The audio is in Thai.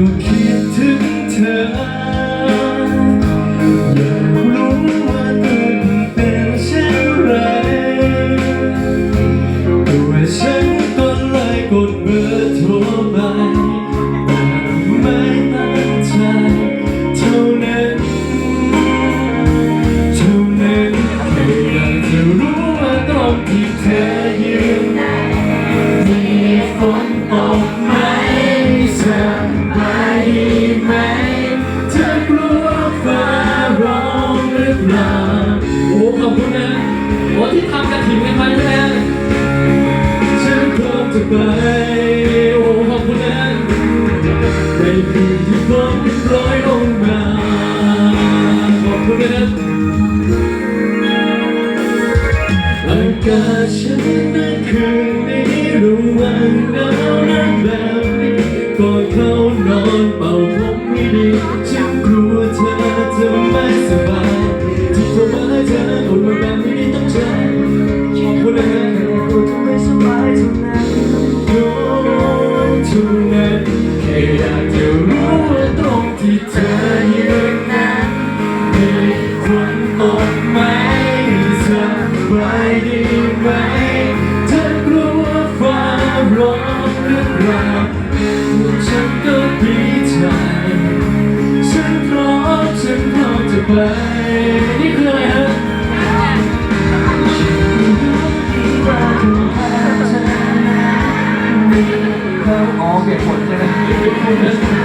ก็คิดถึงเธอ อยากรู้ว่าเธอเป็นเช่นไรตัวฉันก็เลยกดเบอร์โทรไปแต่ไม่ตั้ใจเท่านั้นเท่านั้นแค่อยากจะรู้ว่าตอนที่เธอยืน อกลัวฟ้าร้องหรือเปล่าโอ้ขอบคุณนะโอ้ที่ทำกระถิ่นกันไปด้วยนะฉันพร้อมจะไปโอ้ขอบคุณนะในคืนที่ฝนโปรยลงมาขอบคุณนะอากาศฉันนั้นคืนนี้ระวังหนาวนั้นแบบนี้ก่อนเข้านอนเป่าผมให้ดี มาให้เธออดมาแบบนี้ต้องใจขอบคุณนะตัวทำไม่สบายเท่านั้นโอ้ทุกนั้นแค่อยากจะรู้ว่าตรงที่เธอยืนนั้นมีคนตกไหมสบายดีไหมเธอกลัวฟ้าร้องหรือเปล่าฉันก็ดีใจฉันพร้อมฉันพร้อมจะไป เขอ๋อเปลี่ยนผลใช่ไหม